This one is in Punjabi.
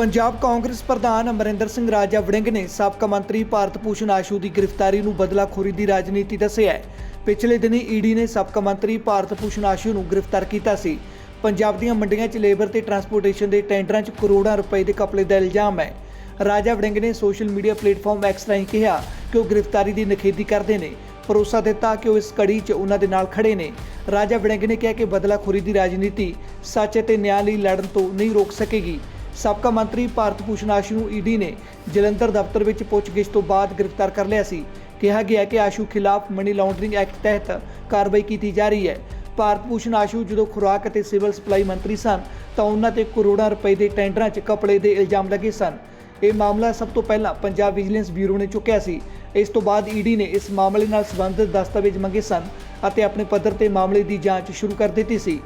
ਪੰਜਾਬ ਕਾਂਗਰਸ ਪ੍ਰਧਾਨ ਅਮਰਿੰਦਰ ਸਿੰਘ ਰਾਜਾ ਵੜਿੰਗ ਨੇ ਸਾਬਕਾ ਮੰਤਰੀ ਭਾਰਤ ਭੂਸ਼ਣ ਆਸ਼ੂ ਦੀ ਗ੍ਰਿਫਤਾਰੀ ਨੂੰ ਬਦਲਾਖੋਰੀ ਦੀ ਰਾਜਨੀਤੀ ਦੱਸਿਆ ਹੈ। ਪਿਛਲੇ ਦਿਨੀ ਈਡੀ ਨੇ ਸਾਬਕਾ ਮੰਤਰੀ ਭਾਰਤ ਭੂਸ਼ਣ ਆਸ਼ੂ ਨੂੰ ਗ੍ਰਿਫਤਾਰ ਕੀਤਾ ਸੀ। ਪੰਜਾਬ ਦੀਆਂ ਮੰਡੀਆਂ 'ਚ ਲੇਬਰ ਤੇ ਟਰਾਂਸਪੋਰਟੇਸ਼ਨ ਦੇ ਟੈਂਡਰਾਂ 'ਚ ਕਰੋੜਾਂ ਰੁਪਏ ਦੇ ਘਪਲੇ ਦਾ ਇਲਜ਼ਾਮ ਹੈ। ਰਾਜਾ ਵੜਿੰਗ ਨੇ ਸੋਸ਼ਲ ਮੀਡੀਆ ਪਲੇਟਫਾਰਮ ਐਕਸ ਰਾਹੀਂ ਕਿਹਾ ਕਿ ਉਹ ਗ੍ਰਿਫਤਾਰੀ ਦੀ ਨਿਖੇਧੀ ਕਰਦੇ ਨੇ। ਭਰੋਸਾ ਦਿੱਤਾ ਕਿ ਉਹ ਇਸ ਕੜੀ 'ਚ ਉਹਨਾਂ ਦੇ ਨਾਲ ਖੜੇ ਨੇ। ਰਾਜਾ ਵੜਿੰਗ ਨੇ ਕਿਹਾ ਕਿ ਬਦਲਾਖੋਰੀ ਦੀ ਰਾਜਨੀਤੀ ਸੱਚ ਅਤੇ ਨਿਆਂ ਲਈ ਲੜਨ ਤੋਂ ਨਹੀਂ ਰੋਕ ਸਕੇਗੀ। ਸਾਬਕਾ ਮੰਤਰੀ ਭਾਰਤ ਭੂਸ਼ਣ ਆਸ਼ੂ ਨੂੰ ਈਡੀ ਨੇ ਜਲੰਧਰ ਦਫ਼ਤਰ ਵਿੱਚ ਪੁੱਛਗਿੱਛ ਤੋਂ ਬਾਅਦ ਗ੍ਰਿਫਤਾਰ ਕਰ ਲਿਆ ਸੀ। ਕਿਹਾ ਗਿਆ ਕਿ ਆਸ਼ੂ ਖਿਲਾਫ ਮਨੀ ਲਾਂਡਰਿੰਗ ਐਕਟ ਤਹਿਤ ਕਾਰਵਾਈ ਕੀਤੀ ਜਾ ਰਹੀ ਹੈ। ਭਾਰਤ ਭੂਸ਼ਣ ਆਸ਼ੂ ਜਦੋਂ ਖੁਰਾਕ ਅਤੇ ਸਿਵਲ ਸਪਲਾਈ ਮੰਤਰੀ ਸਨ, ਤਾਂ ਉਹਨਾਂ ਤੇ ਕਰੋੜਾਂ ਰੁਪਏ ਦੇ ਟੈਂਡਰਾਂ 'ਚ ਕਪੜੇ ਦੇ ਇਲਜ਼ਾਮ ਲੱਗੇ ਸਨ। ਇਹ ਮਾਮਲਾ ਸਭ ਤੋਂ ਪਹਿਲਾਂ ਪੰਜਾਬ ਵਿਜੀਲੈਂਸ ਬਿਊਰੋ ਨੇ ਚੁੱਕਿਆ ਸੀ। ਇਸ ਤੋਂ ਬਾਅਦ ਈਡੀ ਨੇ ਇਸ ਮਾਮਲੇ ਨਾਲ ਸੰਬੰਧਿਤ ਦਸਤਾਵੇਜ਼ ਮੰਗੇ ਸਨ ਅਤੇ ਆਪਣੇ ਪੱਧਰ ਤੇ ਮਾਮਲੇ ਦੀ ਜਾਂਚ ਸ਼ੁਰੂ ਕਰ ਦਿੱਤੀ ਸੀ।